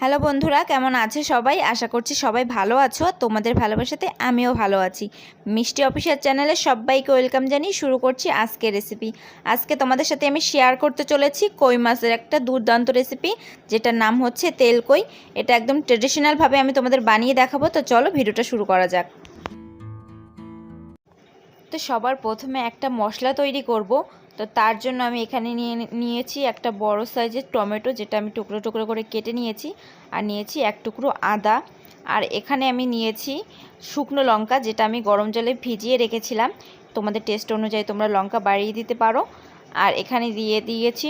Hello বন্ধুরা, কেমন আছে সবাই? আশা করছি সবাই ভালো আছো। তোমাদের ভালোবাসাতে আমিও ভালো আছি। মিষ্টি অফিসার চ্যানেলে সবাইকে ওয়েলকাম জানিয়ে শুরু করছি আজকে রেসিপি। আজকে তোমাদের সাথে আমি শেয়ার করতে চলেছি কই মাছের একটা দুর্দান্ত রেসিপি, যেটার নাম হচ্ছে তেল কই এটা একদম ট্রেডিশনালভাবে আমি তোমাদের বানিয়ে দেখাবো। তো চলো ভিডিওটা শুরু করা যাক। তো সবার প্রথমে একটা মশলা তৈরি করব। তো তার জন্য আমি এখানে নিয়ে নিয়েছি একটা বড় সাইজের টমেটো, যেটা আমি টুকরো টুকরো করে কেটে নিয়েছি। আর নিয়েছি এক টুকরো আদা। আর এখানে আমি নিয়েছি শুকনো লঙ্কা, যেটা আমি গরম জলে ভিজিয়ে রেখেছিলাম। তোমাদের টেস্ট অনুযায়ী তোমরা লঙ্কা বাড়িয়ে দিতে পারো। আর এখানে দিয়ে দিয়েছি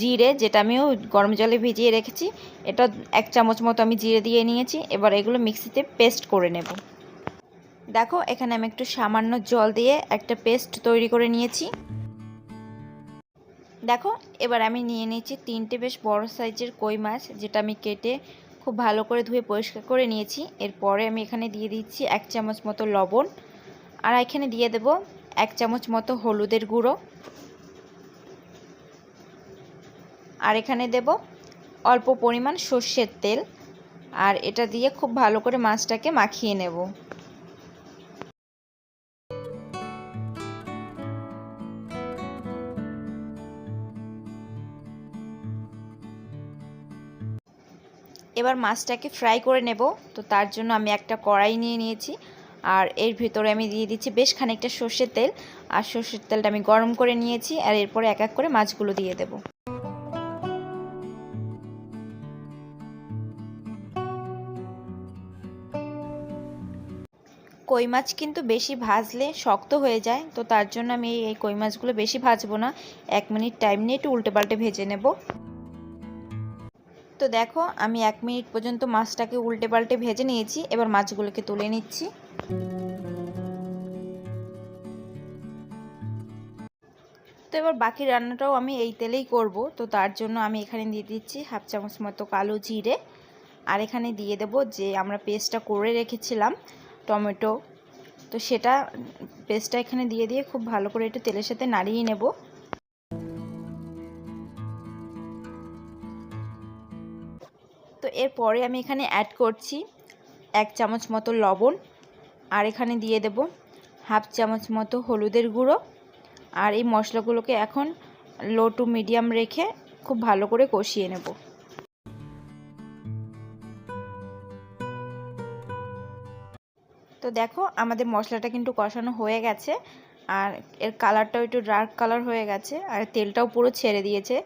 জিরে, যেটা আমিও গরম জলে ভিজিয়ে রেখেছি। এটা এক চামচ মতো আমি জিরে দিয়ে নিয়েছি। এবার এগুলো মিক্সিতে পেস্ট করে নেব। দেখো, এখানে আমি একটু সামান্য জল দিয়ে একটা পেস্ট তৈরি করে নিয়েছি। দেখো, এবার আমি নিয়ে নিয়েছি তিনটে বেশ বড় সাইজের কই মাছ, যেটা আমি কেটে খুব ভালো করে ধুয়ে পরিষ্কার করে নিয়েছি। এরপরে আমি এখানে দিয়ে দিচ্ছি এক চামচ মতো লবণ, আর এখানে দিয়ে দেব এক চামচ মতো হলুদের গুঁড়ো। আর এখানে দেব অল্প পরিমাণ সর্ষের তেল, আর এটা দিয়ে খুব ভালো করে মাছটাকে মাখিয়ে নেব। এবার মাছটাকে ফ্রাই করে নেব। তো তার জন্য আমি একটা কড়াই নিয়ে নিয়েছি। আর এর ভিতরে আমি দিয়ে দিচ্ছি বেশ খানিকটা সর্ষের তেল। আর সর্ষের তেলটা আমি গরম করে নিয়েছি। আর এরপরে এক এক করে মাছগুলো দিয়ে দেব। কই মাছ কিন্তু বেশি ভাজলে শক্ত হয়ে যায়। তো তার জন্য আমি এই কই মাছগুলো বেশি ভাজবো না। এক মিনিট টাইম নিয়ে একটু উল্টে পাল্টে ভেজে নেব। তো দেখো, আমি এক মিনিট পর্যন্ত মাছটাকে উল্টে পাল্টে ভেজে নিয়েছি। এবার মাছগুলোকে তুলে নিচ্ছি। তো এবার বাকি রান্নাটাও আমি এই তেলেই করব। তো তার জন্য আমি এখানে দিয়ে দিচ্ছি হাফ চামচ মতো কালো জিরে। আর এখানে দিয়ে দেব যে আমরা পেস্টটা করে রেখেছিলাম, টমেটো। তো সেটা, পেস্টটা এখানে দিয়ে দিয়ে খুব ভালো করে একটু তেলের সাথে নাড়িয়ে নেব। তো এরপরে আমি এখানে অ্যাড করছি এক চামচ মতো লবণ আর এখানে দিয়ে দেব হাফ চামচ মতো হলুদের গুঁড়ো আর এই মশলাগুলোকে এখন লো টু মিডিয়াম রেখে খুব ভালো করে কষিয়ে নেব। তো দেখো আমাদের মশলাটা কিন্তু কষানো হয়ে গেছে আর এর কালারটাও একটু ডার্ক কালার হয়ে গেছে আর তেলটাও পুরো ছেড়ে দিয়েছে।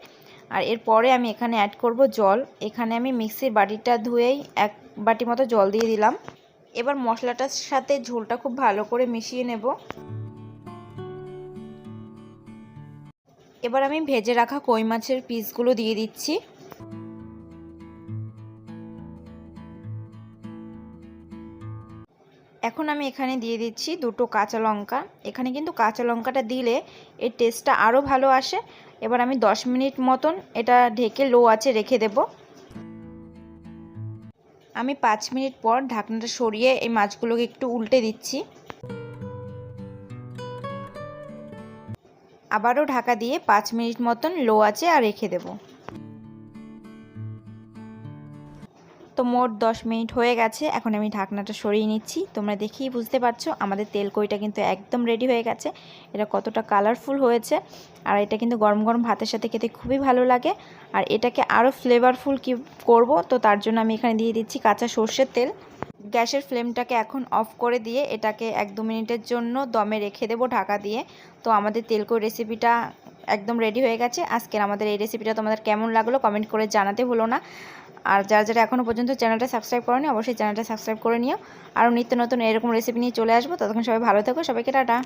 আর এরপরে আমি এখানে অ্যাড করব জল। এখানে আমি মিক্সির বাটিটা ধুয়েই এক বাটি মতো জল দিয়ে দিলাম। এবার মশলাটার সাথে ঝোলটা খুব ভালো করে মিশিয়ে নেব। এবার আমি ভেজে রাখা কই মাছের পিসগুলো দিয়ে দিচ্ছি। এখন আমি এখানে দিয়ে দিচ্ছি দুটো কাঁচা লঙ্কা। এখানে কিন্তু কাঁচা লঙ্কাটা দিলে এর টেস্টটা আরও ভালো আসে। এবার আমি 10 মিনিট মতন এটা ঢেকে লো আছে রেখে দেব। আমি পাঁচ মিনিট পর ঢাকনাটা সরিয়ে এই মাছগুলোকে একটু উল্টে দিচ্ছি। আবারও ঢাকা দিয়ে পাঁচ মিনিট মতন লো আছে আর রেখে দেব। তো মোট দশ মিনিট হয়ে গেছে, এখন আমি ঢাকনাটা সরিয়ে নিচ্ছি। তোমরা দেখেই বুঝতে পারছ, আমাদের তেল কইটা কিন্তু একদম রেডি হয়ে গেছে। এটা কতটা কালারফুল হয়েছে, আর এটা কিন্তু গরম গরম ভাতের সাথে খেতে খুবই ভালো লাগে। আর এটাকে আরও ফ্লেভারফুল কি করব, তো তার জন্য আমি এখানে দিয়ে দিচ্ছি কাঁচা সর্ষের তেল। গ্যাসের ফ্লেমটাকে এখন অফ করে দিয়ে এটাকে এক দু মিনিটের জন্য দমে রেখে দেবো ঢাকা দিয়ে। তো আমাদের তেলকই রেসিপিটা একদম রেডি হয়ে গেছে। আজকের আমাদের এই রেসিপিটা তোমাদের কেমন লাগল কমেন্ট করে জানাতে হলো না। আর যারা যারা এখনও পর্যন্ত চ্যানেলটা সাবস্ক্রাইব করেনি, অবশ্যই চ্যানেলটা সাবস্ক্রাইব করে নিও। আরও নিত্য নতুন এরকম রেসিপি নিয়ে চলে আসব। ততক্ষণ সবাই ভালো থেকো। সবাইকে টাটা।